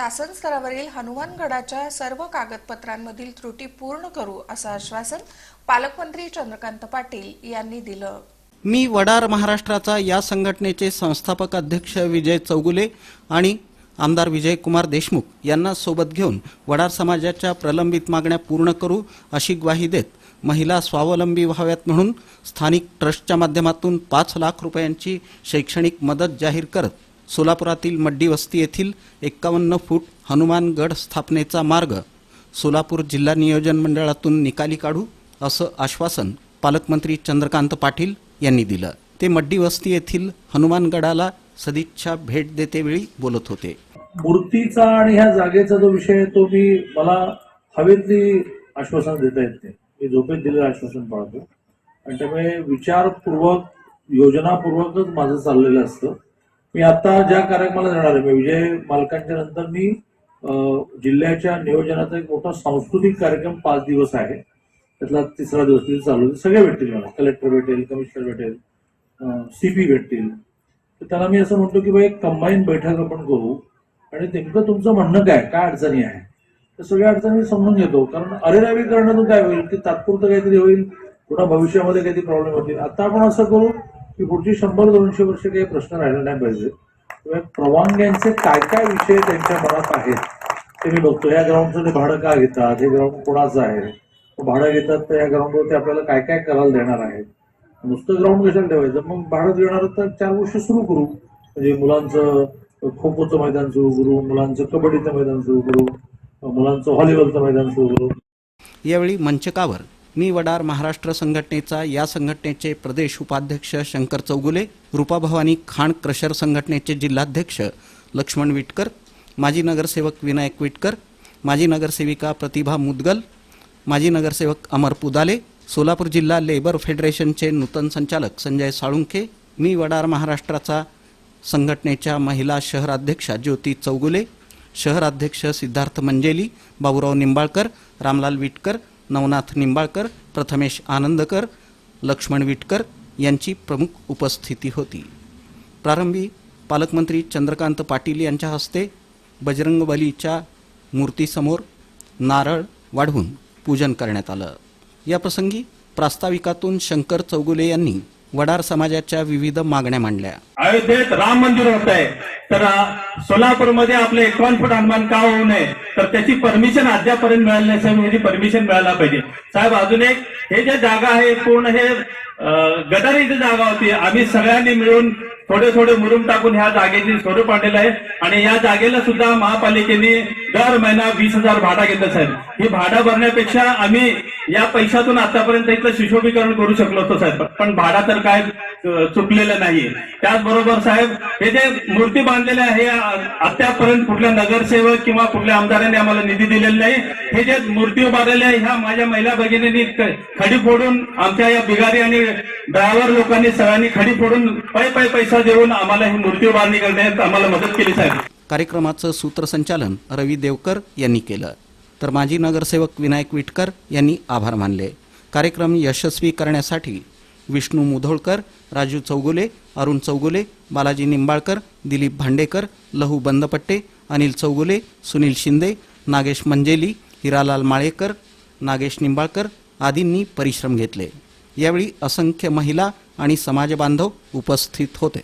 शासन स्तरावरील हनुमानगडाच्या सर्व कागदपत्रांमधील त्रुटी पूर्ण करू असं आश्वासन पालकमंत्री चंद्रकांत पाटील यांनी दिलं. मी वडार महाराष्ट्राचा या संघटनेचे संस्थापक अध्यक्ष विजय चौगुले आणि आमदार विजयकुमार देशमुख यांना सोबत घेऊन वडार समाजाच्या प्रलंबित मागण्या पूर्ण करू अशी ग्वाही देत महिला स्वावलंबी व्हाव्यात म्हणून स्थानिक ट्रस्टच्या माध्यमातून पाच लाख रुपयांची शैक्षणिक मदत जाहीर करत सोलापुरातील मड्डी वस्ती येथील एक्कावन्न फूट हनुमानगड स्थापनेचा मार्ग सोलापूर जिल्हा नियोजन मंडळातून निकाली काढू असं आश्वासन पालकमंत्री चंद्रकांत पाटील यांनी दिलं. ते मड्डी वस्ती येथील हनुमानगडाला सदिच्छा भेट देतेवेळी बोलत होते. मूर्तीचा आणि ह्या जागेचा जो विषय आहे तो मी मला हवेतली आश्वासन देता येत नाही. मी झोपेत दिलेलं आश्वासन पाळतो. आणि त्यामुळे विचारपूर्वक योजनापूर्वकच माझं चाललेलं असतं. मी आता ज्या कार्यक्रमाला जाणार आहे मी विजय मालकांच्या नंतर मी जिल्ह्याच्या नियोजनाचा एक मोठा सांस्कृतिक कार्यक्रम पाच दिवस आहे. त्यातला तिसरा दिवस तिथे चालू सगळे भेटतील मला. कलेक्टर भेटेल कमिशनर भेटेल सीपी भेटतील. तर त्याला मी असं म्हणतो की बाई एक कंबाईन बैठक आपण करू. आणि नेमकं तुमचं म्हणणं काय? काय अडचणी आहे? तर सगळ्या अडचणी समजून घेतो. कारण अरेरावी करण्यातून काय होईल? की तात्पुरतं काहीतरी होईल. पुन्हा भविष्यामध्ये काहीतरी प्रॉब्लेम होतील. आता आपण असं करू की पुढची शंभर दोनशे वर्ष काही प्रश्न राहिला नाही पाहिजे. परवानग्यांचे काय काय विषय त्यांच्या मनात आहेत ते मी बघतो. या ग्राउंडचं ते भाडं का घेतात? हे ग्राउंड कोणाचं आहे? भाडं घेतात तर या ग्राउंडवर ते आपल्याला काय काय करायला देणार आहेत? नुसतं ग्राउंड कशाला ठेवायचं? मग भाडं देणार तर चार गोष्टी सुरू करू. म्हणजे मुलांचं खो खोचं मैदान सुरू करू मुलांचं कबड्डीचं मैदान सुरू करू मुलांचं व्हॉलीबॉलचं मैदान सुरू करू. यावेळी मंचकावर मी वडार महाराष्ट्र संघटनेचा या संघटनेचे प्रदेश उपाध्यक्ष शंकर चौगुले रूपाभवानी खाण क्रशर संघटनेचे जिल्हाध्यक्ष लक्ष्मण विटकर माजी नगरसेवक विनायक विटकर माजी नगरसेविका प्रतिभा मुदगल माजी नगरसेवक अमर पुदाले सोलापूर जिल्हा लेबर फेडरेशनचे नूतन संचालक संजय साळुंखे मी वडार महाराष्ट्राचा संघटनेच्या महिला शहराध्यक्षा ज्योती चौगुले शहराध्यक्ष सिद्धार्थ मंजेली बाबूराव निंबाळकर रामलाल विटकर नवनाथ निंबाळकर प्रथमेश आनंदकर लक्ष्मण विटकर यांची प्रमुख उपस्थिती होती. प्रारंभी पालकमंत्री चंद्रकांत पाटील यांच्या हस्ते बजरंगबलीच्या मूर्तीसमोर नारळ वाढवून पूजन करण्यात आलं. याप्रसंगी प्रास्ताविकातून शंकर चौगुले यांनी वडार समाजाच्या विविध मागण्या मांडल्या. अयोध्येत राम मंदिर होत आहे तर सोलापूरमध्ये आपले एकावन्न फूट हनुमान का होऊ नये? तर त्याची परमिशन अद्यापर्यंत मिळाली नाही. साहेब ह्याची परमिशन मिळायला पाहिजे. साहेब अजून एक हे जे जागा आहे पूर्ण हे अ, गटारीची जागा होती. आम्ही सगळ्यांनी मिळून थोडे थोडे मुरुम टाकून ह्या जागेची स्वरूप आणलेलं आहे. आणि या जागेला सुद्धा महापालिकेने दर महिना वीस हजार भाडा घेतलं साहेब. ही भाडा भरण्यापेक्षा आम्ही या पैशातून आतापर्यंत इथलं शिशोभीकरण करू शकलो होतो साहेब. पण भाडा तर काय चुकलेलं नाहीये. त्याचबरोबर साहेब हे जे मूर्ती बांधलेले आहे आतापर्यंत कुठल्या नगरसेवक किंवा कुठल्या आमदारांनी आम्हाला निधी दिलेला नाही. हे जे मूर्ती उभारलेल्या आहे ह्या माझ्या महिला भगिनींनी खडी फोडून आमच्या या बिगारी आणि ड्रायव्हर लोकांनी सगळ्यांनी खडी फोडून पै पै पैसा देऊन आम्हाला ही मूर्ती उभारणी करण्यात आम्हाला मदत केली साहेब. कार्यक्रमाचं सूत्रसंचालन रवी देवकर यांनी केलं. तर माजी नगरसेवक विनायक विटकर यांनी आभार मानले. कार्यक्रम यशस्वी करण्यासाठी विष्णू मुधोळकर राजू चौगुले अरुण चौगुले बालाजी निंबाळकर दिलीप भांडेकर लहू बंदपट्टे अनिल चौगुले सुनील शिंदे नागेश मंजेली हिरालाल माळेकर नागेश निंबाळकर आदींनी परिश्रम घेतले. यावेळी असंख्य महिला आणि समाजबांधव उपस्थित होते.